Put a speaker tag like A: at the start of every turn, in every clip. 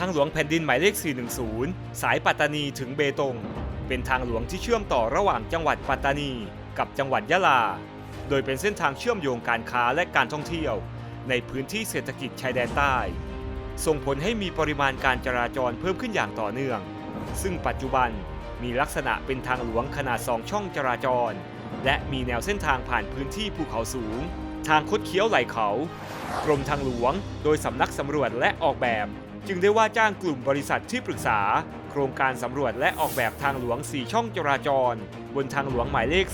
A: ทางหลวงแผ่นดินหมายเลข 410 สายปัตตานีถึงเบตง เป็นทางหลวงที่เชื่อมต่อระหว่างจังหวัดปัตตานี กับจังหวัดยะลา โดยเป็นเส้นทางเชื่อมโยงการค้าและการท่องเที่ยว ในพื้นที่เศรษฐกิจชายแดนใต้ ส่งผลให้มีปริมาณการจราจรเพิ่มขึ้นอย่างต่อเนื่อง ซึ่งปัจจุบันมีลักษณะเป็นทางหลวงขนาดสองช่องจราจร และมีแนวเส้นทางผ่านพื้นที่ภูเขาสูง ทางคดเคี้ยวไหลเขา กรมทางหลวง โดยสำนักสำรวจและออกแบบ จึงได้ว่าจ้างกลุ่มบริษัทที่ปรึกษา โครงการสำรวจและออกแบบทางหลวง 4 ช่องจราจร บนทางหลวงหมายเลข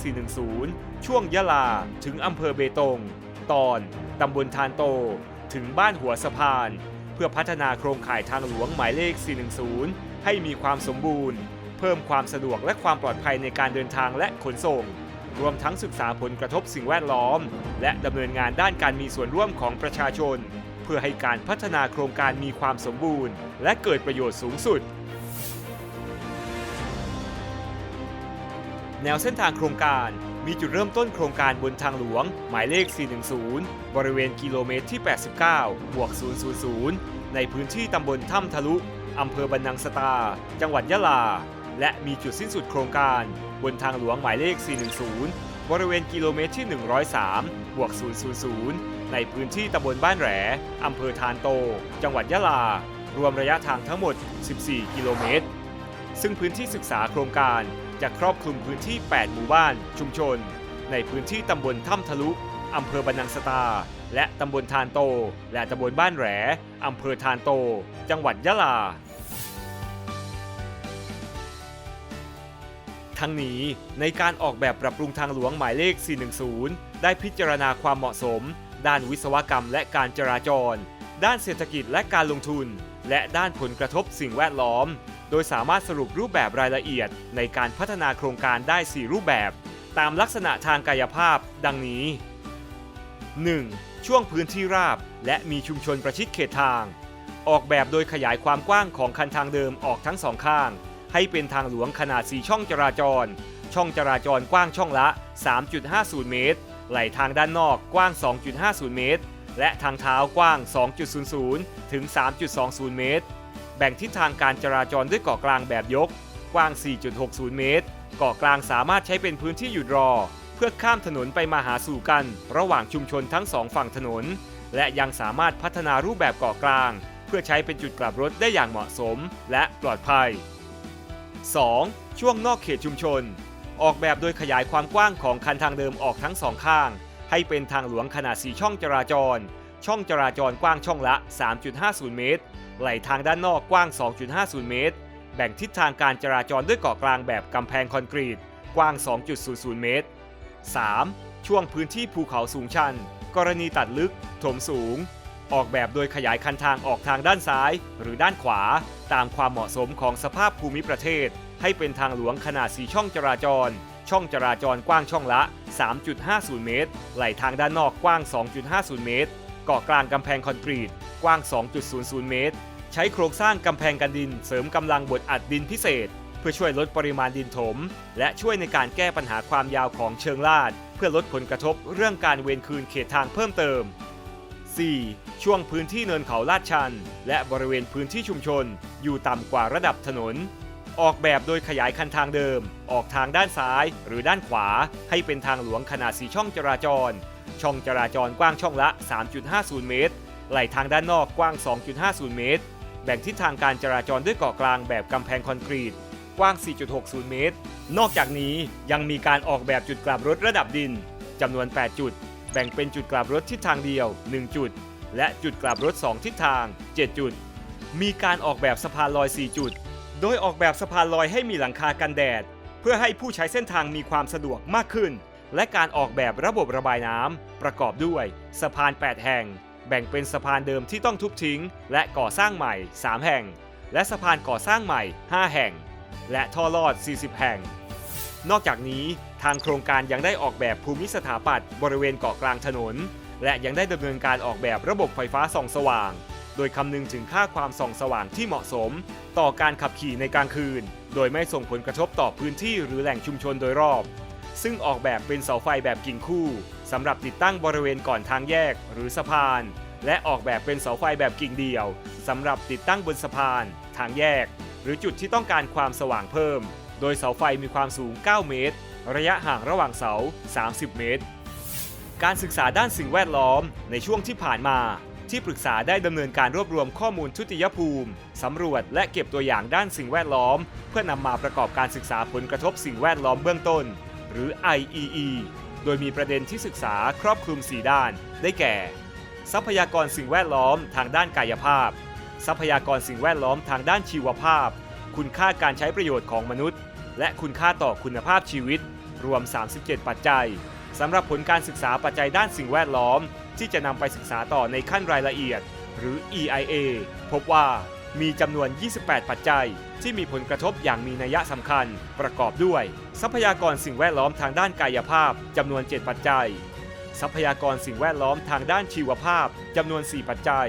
A: 410 ช่วงยะลา ถึงอำเภอเบตง ตอนตำบลทานโต ถึงบ้านหัวสะพาน เพื่อพัฒนาโครงข่ายทางหลวงหมายเลข 410 ให้มีความสมบูรณ์ เพิ่มความสะดวกและความปลอดภัยในการเดินทางและขนส่ง รวมทั้งศึกษาผลกระทบสิ่งแวดล้อม และดำเนินงานด้านการมีส่วนร่วมของประชาชน เพื่อให้การพัฒนาโครงการมีความสมบูรณ์ และเกิดประโยชน์สูงสุด แนวเส้นทางโครงการมีจุดเริ่มต้นโครงการบนทางหลวง หมายเลข 410 บริเวณกิโลเมตรที่ 89 บวก 000 ในพื้นที่ตำบลถ้ำทะลุ อำเภอบรรนังสตา จังหวัดยะลา และมีจุดสิ้นสุดโครงการ บนทางหลวงหมายเลข 410 บริเวณกิโลเมตรที่ 103 บวก 000 ในพื้นที่ตำบลบ้านแหลอำเภอทานโต จังหวัดยะลา รวมระยะทางทั้งหมด 14 กิโลเมตร ซึ่งพื้นที่ศึกษาโครงการจะครอบคลุมพื้นที่ 8 หมู่บ้าน ชุมชน ในพื้นที่ตำบลถ้ำทะลุ อำเภอบันนังสตา และตำบลทานโต และตำบลบ้านแหลอำเภอทานโต จังหวัดยะลา ทั้งนี้ ในการออกแบบปรับปรุงทางหลวงหมายเลข 410 ได้พิจารณาความเหมาะสม ด้านวิศวกรรมและการจราจร ด้านเศรษฐกิจและการลงทุน และด้านผลกระทบสิ่งแวดล้อม โดยสามารถสรุปรูปแบบรายละเอียด ในการพัฒนาโครงการได้ 4 รูปแบบ ตามลักษณะทางกายภาพ ดังนี้ 1. ช่วงพื้นที่ราบ และมีชุมชนประชิดเขตทาง ออกแบบโดยขยายความกว้างของคันทางเดิมออกทั้งสองข้าง ให้เป็นทางหลวงขนาด 4 ช่องจราจร ช่องจราจรกว้างช่องละ 3.50 เมตร ไหลทางด้านนอกกว้าง 2.50 เมตร และทางเท้ากว้าง 2.00 ถึง 3.20 เมตร แบ่งทิศทางการจราจรด้วยเกาะกลางแบบยก กว้าง 4.60 เมตร เกาะกลางสามารถใช้เป็นพื้นที่หยุดรอ เพื่อข้ามถนนไปมาหาสู่กัน ระหว่างชุมชนทั้งสองฝั่งถนน และยังสามารถพัฒนารูปแบบเกาะกลาง เพื่อใช้เป็นจุดกลับรถได้อย่างเหมาะสม และปลอดภัย 2. ช่วงนอกเขตชุมชน ออกแบบโดยขยายความกว้างของคันทางเดิมออกทั้งสองข้าง ให้เป็นทางหลวงขนาด 4 ช่องจราจร ช่องจราจรกว้างช่องละ 3.50 เมตร ไหลทางด้านนอกกว้าง 2.50 เมตร แบ่งทิศทางการจราจรด้วยเกาะกลางแบบกำแพงคอนกรีต กว้าง 2.00 เมตร 3. ช่วงพื้นที่ภูเขาสูงชัน กรณีตัดลึก ถมสูง ออกแบบโดยขยายคันทางออกทางด้านซ้าย หรือด้านขวา ตามความเหมาะสมของสภาพภูมิประเทศ ให้เป็นทางหลวงขนาด 4 ช่องจราจร ช่องจราจรกว้างช่องละ 3.50 เมตร ไหลทางด้านนอกกว้าง 2.50 เมตร เกาะกลางกำแพงคอนกรีต กว้าง 2.00 เมตร ใช้โครงสร้างกำแพงกันดิน เสริมกำลังบดอัดดินพิเศษ เพื่อช่วยลดปริมาณดินถม และช่วยในการแก้ปัญหาความยาวของเชิงลาด เพื่อลดผลกระทบเรื่องการเวรคืนเขตทางเพิ่มเติม 4. ช่วงพื้นที่เนินเขาลาดชัน และบริเวณพื้นที่ชุมชน อยู่ต่ำกว่าระดับถนน ออกแบบโดยขยายคันทางเดิม ออกทางด้านซ้ายหรือด้านขวา ให้เป็นทางหลวงขนาด4ช่องจราจร ช่องจราจรกว้างช่องละ 3.50 เมตร ไหลทางด้านนอกกว้าง 2.50 เมตร แบ่งทิศทางการจราจรด้วยเกาะกลางแบบกำแพงคอนกรีต กว้าง 4.60 เมตร นอกจากนี้ยังมีการออกแบบจุดกลับรถระดับดินจำนวน 8 จุด แบ่งเป็นจุดกลับรถทิศทางเดียว 1 จุด และจุดกลับรถ 2 ทิศทาง 7 จุด มีการออกแบบสะพานลอย 4 จุด โดยออกแบบสะพานลอยให้มีหลังคากันแดด เพื่อให้ผู้ใช้เส้นทางมีความสะดวกมากขึ้น และการออกแบบระบบระบายน้ำประกอบด้วย สะพาน 8 แห่ง แบ่งเป็นสะพานเดิมที่ต้องทุบทิ้ง และก่อสร้างใหม่ 3 แห่ง และสะพานก่อสร้างใหม่ 5 แห่ง และท่อลอด 40 แห่ง นอกจากนี้ทางโครงการยังได้ออกแบบภูมิสถาปัตย์บริเวณเกาะกลางถนน และยังได้ดำเนินการออกแบบระบบไฟฟ้าส่องสว่าง โดยคำนึงถึงค่าความส่องสว่างที่เหมาะสม ต่อการขับขี่ในกลางคืน โดยไม่ส่งผลกระทบต่อพื้นที่หรือแหล่งชุมชนโดยรอบ ซึ่งออกแบบเป็นเสาไฟแบบกิ่งคู่สำหรับติดตั้งบริเวณก่อนทางแยกหรือสะพาน และออกแบบเป็นเสาไฟแบบกิ่งเดียวสำหรับติดตั้งบนสะพาน ทางแยก หรือจุดที่ต้องการความสว่างเพิ่ม โดยเสาไฟมีความสูง 9 เมตร ระยะห่างระหว่างเสา 30 เมตร การศึกษาด้านสิ่งแวดล้อมในช่วงที่ผ่านมา ที่ปรึกษาได้ดำเนินการรวบรวมข้อมูลทุติยภูมิสำรวจและเก็บตัวอย่างด้านสิ่งแวดล้อม เพื่อนำมาประกอบการศึกษาผลกระทบสิ่งแวดล้อมเบื้องต้น หรือ IEE โดยมีประเด็นที่ศึกษาครอบคลุม 4 ด้าน ได้แก่ ทรัพยากรสิ่งแวดล้อมทางด้านกายภาพ ทรัพยากรสิ่งแวดล้อมทางด้านชีวภาพ คุณค่าการใช้ประโยชน์ของมนุษย์ และคุณค่าต่อคุณภาพชีวิต รวม 37 ปัจจัยสำหรับผลการศึกษาปัจจัยด้านสิ่งแวดล้อม ที่จะนำไปศึกษาต่อในขั้นรายละเอียด หรือ EIA พบว่ามีจำนวน 28 ปัจจัย ที่มีผลกระทบอย่างมีนัยสำคัญ ประกอบด้วย ทรัพยากรสิ่งแวดล้อมทางด้านกายภาพจำนวน 7 ปัจจัย ทรัพยากรสิ่งแวดล้อมทางด้านชีวภาพจำนวน 4 ปัจจัย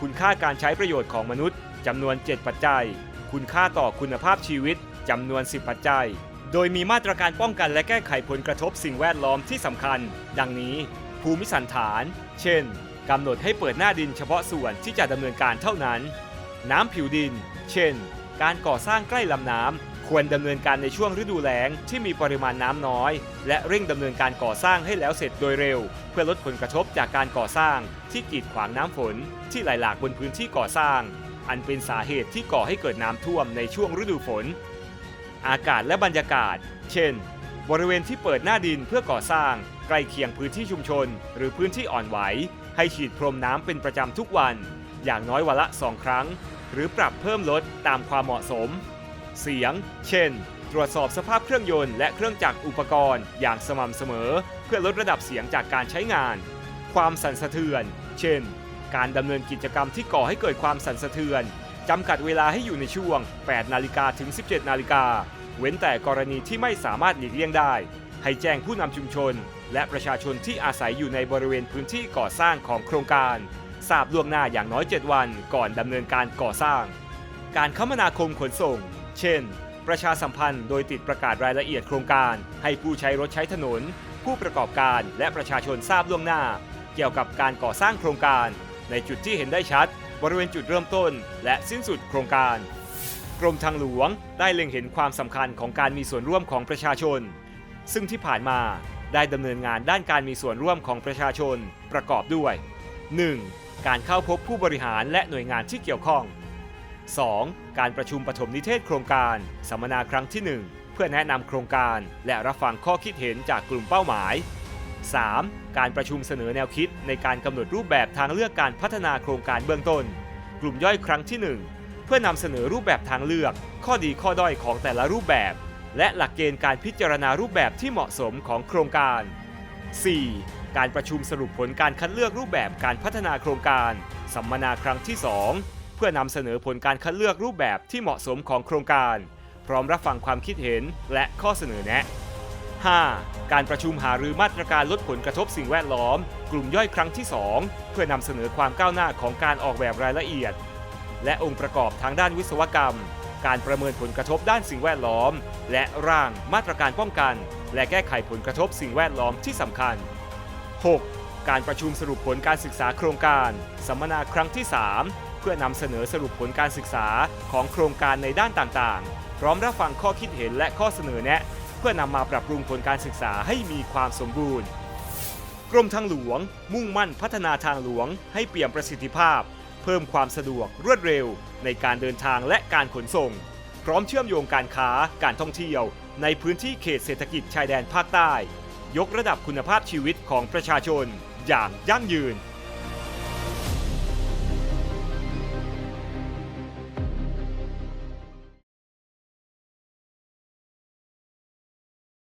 A: คุณค่าการใช้ประโยชน์ของมนุษย์จำนวน 7 ปัจจัย คุณค่าต่อคุณภาพชีวิต จำนวน10ปัจจัย โดยมีมาตรการป้องกันและแก้ไขผลกระทบสิ่งแวดล้อมที่สำคัญ ดังนี้ ภูมิสันฐาน เช่นกำหนดให้เปิดหน้าดินเฉพาะส่วนที่จะดำเนินการเท่านั้น น้ำผิวดิน เช่น การก่อสร้างใกล้ลำน้ำควรดำเนินการในช่วงฤดูแล้งที่มีปริมาณน้ำน้อย และเร่งดำเนินการก่อสร้างให้แล้วเสร็จโดยเร็ว เพื่อลดผลกระทบจากการก่อสร้าง ที่กีดขวางน้ำฝน ที่ไหลหลากบนพื้นที่ก่อสร้าง อันเป็นสาเหตุที่ก่อให้เกิดน้ำท่วมในช่วงฤดูฝน อากาศและบรรยากาศ เช่น บริเวณที่เปิดหน้าดินเพื่อก่อสร้าง ใกล้เคียงพื้นที่ชุมชน หรือพื้นที่อ่อนไหว ให้ฉีดพรมน้ำเป็นประจำทุกวัน อย่างน้อยวันละสองครั้ง หรือปรับเพิ่มลดตามความเหมาะสม เสียง เช่น ตรวจสอบสภาพเครื่องยนต์และเครื่องจักรอุปกรณ์ อย่างสม่ำเสมอ เพื่อลดระดับเสียงจากการใช้งาน ความสั่นสะเทือน เช่น การดำเนินกิจกรรมที่ก่อให้เกิดความสั่นสะเทือน จำกัดเวลาให้อยู่ในช่วง 8 นาฬิกาถึง 17 นาฬิกา เว้นแต่กรณีที่ไม่สามารถหลีกเลี่ยงได้ ให้แจ้งผู้นำชุมชน และประชาชนที่อาศัยอยู่ในบริเวณพื้นที่ก่อสร้างของโครงการทราบล่วงหน้าอย่างน้อย 7 วันก่อนดำเนินการก่อสร้าง การคมนาคมขนส่ง เช่น ประชาสัมพันธ์โดยติดประกาศรายละเอียดโครงการ ให้ผู้ใช้รถใช้ถนน ผู้ประกอบการและประชาชนทราบล่วงหน้า เกี่ยวกับการก่อสร้างโครงการ ในจุดที่เห็นได้ชัด บริเวณจุดเริ่มต้น และสิ้นสุดโครงการ กรมทางหลวงได้เล็งเห็นความสำคัญของการมีส่วนร่วมของประชาชน ซึ่งที่ผ่านมาได้ดำเนินงานด้านการมีส่วนร่วมของประชาชนประกอบด้วย 1. การเข้าพบผู้บริหารและหน่วยงานที่เกี่ยวข้อง 2. การประชุมปฐมนิเทศโครงการ สัมมนาครั้งที่ 1 เพื่อแนะนำโครงการ และรับฟังข้อคิดเห็นจากกลุ่มเป้าหมาย 3. การประชุมเสนอแนวคิดในการกำหนดรูปแบบทางเลือกการพัฒนาโครงการเบื้องต้น กลุ่มย่อยครั้งที่ 1 เพื่อนำเสนอรูปแบบทางเลือก ข้อดีข้อด้อยของแต่ละรูปแบบ และหลักเกณฑ์การพิจารณารูปแบบที่เหมาะสมของโครงการ 4. การประชุมสรุปผลการคัดเลือกรูปแบบการพัฒนาโครงการ สัมมนาครั้งที่ 2 เพื่อนำเสนอผลการคัดเลือกรูปแบบที่เหมาะสมของโครงการ พร้อมรับฟังความคิดเห็นและข้อเสนอแนะ 5. การประชุมหารือมาตรการลดผลกระทบสิ่งแวดล้อม กลุ่มย่อยครั้งที่ 2 เพื่อนำเสนอความก้าวหน้าของการออกแบบรายละเอียด และองค์ประกอบทางด้านวิศวกรรม การประเมินผลกระทบด้านสิ่งแวดล้อม และร่างมาตรการป้องกัน และแก้ไขผลกระทบสิ่งแวดล้อมที่สำคัญ 6. การประชุมสรุปผลการศึกษาโครงการ สัมมนาครั้งที่ 3 เพื่อนำเสนอสรุปผลการศึกษาของโครงการในด้านต่างๆ พร้อมรับฟังข้อคิดเห็นและข้อเสนอแนะ เพื่อนำมาปรับปรุงผลการศึกษาให้มีความสมบูรณ์ กรมทางหลวง มุ่งมั่นพัฒนาทางหลวง ให้เปี่ยมประสิทธิภาพ เพิ่มความสะดวกรวดเร็ว ในการเดินทางและการขนส่ง พร้อมเชื่อมโยงการค้าการท่องเที่ยว ในพื้นที่เขตเศรษฐกิจชายแดนภาคใต้ ยกระดับคุณภาพชีวิตของประชาชน อย่างยั่งยืน